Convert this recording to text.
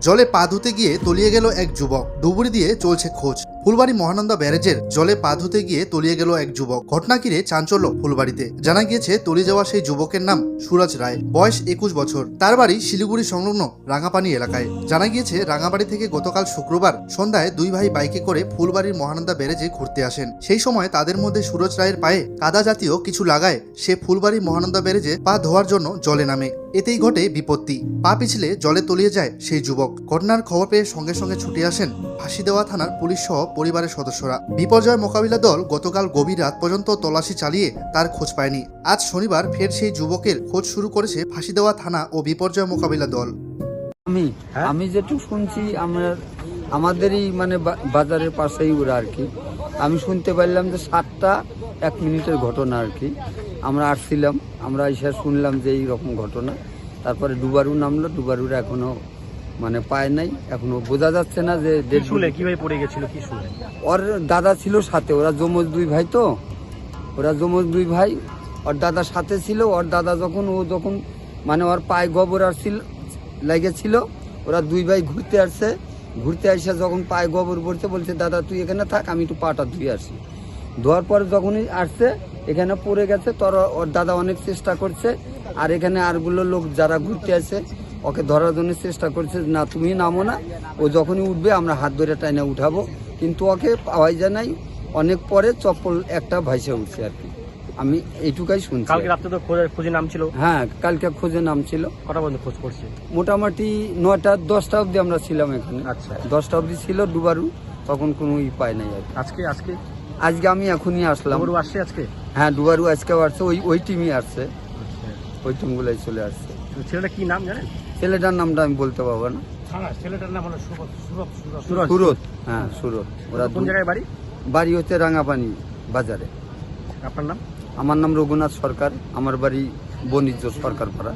জলে পা ধুতে গিয়ে তলিয়ে গেল এক যুবক। ডুবুরি দিয়ে চলছে খোঁজ। ফুলবাড়ি মহানন্দা ব্যারেজের জলে পা ধুতে গিয়ে তলিয়ে গেল এক যুবক। ঘটনা ঘিরে চাঞ্চল্য ফুলবাড়িতে। জানা গিয়েছে তলিয়ে যাওয়া সেই যুবকের নাম সুরজ রায়। বয়স একুশ বছর। তার বাড়ি শিলিগুড়ি সংলগ্ন রাঙাপানি এলাকায়। জানা গিয়েছে রাঙাবাড়ি থেকে গতকাল শুক্রবার সন্ধ্যায় দুই ভাই বাইকে করে ফুলবাড়ির মহানন্দা ব্যারেজে ঘুরতে আসেন। সেই সময় তাদের মধ্যে সুরজ রায়ের পায়ে কাদা জাতীয় কিছু লাগায় সে ফুলবাড়ি মহানন্দা ব্যারেজে পা ধোয়ার জন্য জলে নামে। এতেই ঘটে বিপত্তি। পা পিছলে জলে তলিয়ে যায় সেই যুবক। ঘটনার খবর পেয়ে সঙ্গে সঙ্গে ছুটে আসেন ফাঁসি দেওয়া থানার পুলিশ সহ পরিবারের সদস্যরা। বিপর্যয় মোকাবিলা দল গতকাল গভীর রাত পর্যন্ত তল্লাশি চালিয়ে তার খোঁজ পায়নি। আজ শনিবার ফের সেই যুবকের খোঁজ শুরু করেছে ফাঁসি দেওয়া থানা ও বিপর্যয় মোকাবিলা দল। আমি হ্যাঁ? আমি যেটুকু শুনছি আমার আমাদেরই মানে বা- বাজারের পাশেই ওরা আর কি। আমি শুনতে পারলাম যে সাতটা এক মিনিটের ঘটনা আর কি। আমরা আসছিলাম আমরা এসে শুনলাম যে এই রকম ঘটনা। তারপরে ডুবারু নামলো ডুবারুরা এখনও মানে পায় নাই এখনও বোঝা যাচ্ছে না যে কি dead শুলে? কীভাবে পড়ে গেছিল কি শুলে? ওর দাদা ছিল সাথে ওরা যমজ দুই ভাই তো। ওরা যমজ দুই ভাই ওর দাদা সাথে ছিল ওর দাদা যখন ও যখন মানে ওর পায়ে গোবর আসছিল লেগেছিল ওরা দুই ভাই ঘুরতে আসছে। ঘুরতে আসে যখন পায়ে গোবর পড়ছে বলছে দাদা তুই এখানে থাক আমি একটু পাটা ধুয়ে আসি। ধোয়ার পর যখনই আসছে এখানে পড়ে গেছে তোর ওর দাদা অনেক চেষ্টা করছে আর এখানে আরগুলো লোক যারা ঘুরতে আসে ওকে ধরার জন্য চেষ্টা করছে না তুমি নামো না। ও যখনই উঠবে আমরা হাত ধরে টাইনে উঠাবো। কিন্তু ওকে পাওয়াই যায় নাই অনেক পরে চপ্পল একটা ভাইসে উঠছে আর কি। আমি এইটুকাই শুনছি। কালকে রাত্রে তো খোঁজে খুঁজে নাম ছিল? হ্যাঁ কালকে খোঁজে নাম ছিল। কটা পর্যন্ত খোঁজ করছে? মোটামুটি নয়টা দশটা অবধি আমরা ছিলাম এখানে। আচ্ছা। দশটা অবধি ছিল ডুবারু তখন কোনো ই পায় নাই আর। আজকে আজকে? আজকে আমি এখনই আসলাম। খবর আসছে আজকে? হ্যাঁ ডুবারু আজকেও আসছে। ওই ওই টিমই আসছে। আচ্ছা। ওই টিমগুলাই চলে আসছে। ছেলেটা কি নাম জানেন? ছেলেটার নামটা আমি বলতে পারব না। ছেলেটার নাম হলো সুরত হ্যাঁ সুরত। ওরা কোন জায়গায় বাড়ি? বাড়ি হচ্ছে রাঙাপানি বাজারে। আপনার নাম? আমার নাম রঘুনাথ সরকার আমার বাড়ি বণিজ্য সরকার পাড়া